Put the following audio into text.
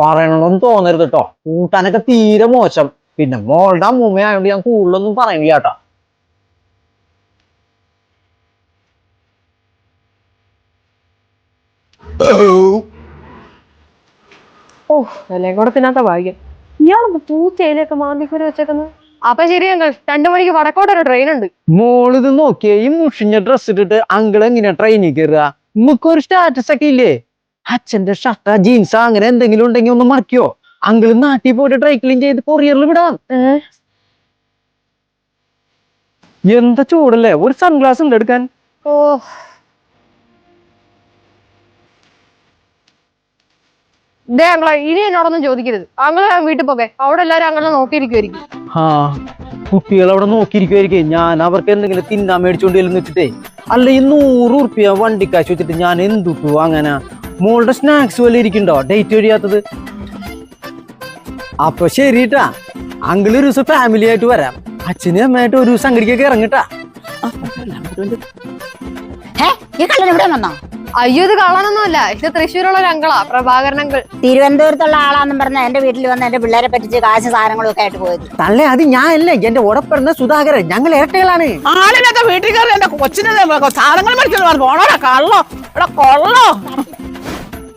പറയണമെന്ന് തോന്നരുത് കേട്ടോ കൂട്ടാനൊക്കെ തീരെ മോശം. പിന്നെ മോളുടെ അമ്മൂമ്മയായോണ്ട് ഞാൻ കൂടുതലൊന്നും പറയില്ല കേട്ടോ. ഓ അല്ലേ കൂടെ തിന്നാത്ത ഭാഗ്യം. ഇയാളെന്താ പൂച്ചയിലേക്ക് മാന്തിക്കൂര് വെച്ചേക്കുന്നത് അപ്പൊ ശരി അങ്കിൾ രണ്ടു മണിക്ക് വടക്കോട്ടൊരു ട്രെയിൻ ഉണ്ട്. മോളിത് നോക്കിയേ ഈ മുഷിഞ്ഞ ഡ്രസ് ഇട്ടിട്ട് അങ്കിൾ എങ്ങനെയാ ട്രെയിനിൽ കയറുക നമുക്കൊരു സ്റ്റാറ്റസ് ഒക്കെ ഇല്ലേ? അച്ഛന്റെ ഷർട്ട് ജീൻസ് അങ്ങനെ എന്തെങ്കിലും ഉണ്ടെങ്കിൽ ഒന്ന് മറക്കോ അങ്കിൾ നാട്ടിൽ പോയിട്ട് ഡ്രൈ ക്ലീൻ ചെയ്ത് കൊറിയറിൽ വിടാം. എന്താ ചൂടല്ലേ? ഒരു സൺഗ്ലാസ് ഉണ്ട് എടുക്കാൻ. ഓ. ദേ അങ്ങളെ ഇനി എന്നോടൊന്നും ചോദിക്കരുത്. അങ്ങളെ ഞാൻ വീട്ടിൽ പോകെ. അവിടെ എല്ലാരും അങ്ങനെ നോക്കിയിരിക്കുമായിരിക്കും ആ കുട്ടികൾ അവിടെ നോക്കിയിരിക്കുമായിരിക്കും ഞാൻ അവർക്ക് എന്തെങ്കിലും തിന്നാൻ മേടിച്ചോണ്ട് ചെല്ലുന്ന വെച്ചിട്ടേ. അല്ല ഈ നൂറ് ഉറുപ്പിയ വണ്ടിക്കാശ് വെച്ചിട്ട് ഞാൻ എന്തുട്ടു അങ്ങനെ? മോളുടെ സ്നാക്സ് വല്ല ഇരിക്കണ്ടോ ഡേറ്റ് കഴിയാത്തത് അപ്പൊ ശരിട്ടാ അങ്കിൾ ഒരു ദിവസം ഫാമിലി ആയിട്ട് വരാം. അച്ഛനും അമ്മയായിട്ട് ഒരു ദിവസം അങ്ങടിക്കൊക്കെ ഇറങ്ങിട്ടാ. അയ്യോ ഇത് കാണാനൊന്നുമല്ല. ഇത് തൃശ്ശൂരുള്ള ഒരു അങ്കളാ പ്രഭാകരൻ അങ്കിൾ. തിരുവനന്തപുരത്തുള്ള ആളാന്നും പറഞ്ഞ എന്റെ വീട്ടിൽ വന്ന് എന്റെ പിള്ളേരെ പറ്റിച്ച് കാശ് സാധനങ്ങളും ഒക്കെ ആയിട്ട് പോയത്. തള്ളേ അത് അല്ലേ എന്റെ ഉടപ്പിറന്ന സുധാകരൻ. ഞങ്ങൾ ഇരട്ടകളാണ്. ആളില്ലാത്ത വീട്ടിൽ കയറി എന്റെ കൊച്ചിനെ സാധനങ്ങൾ മേടിച്ചു ഓണോടാ കള്ളോ. ഇവിടെ കൊള്ളോ.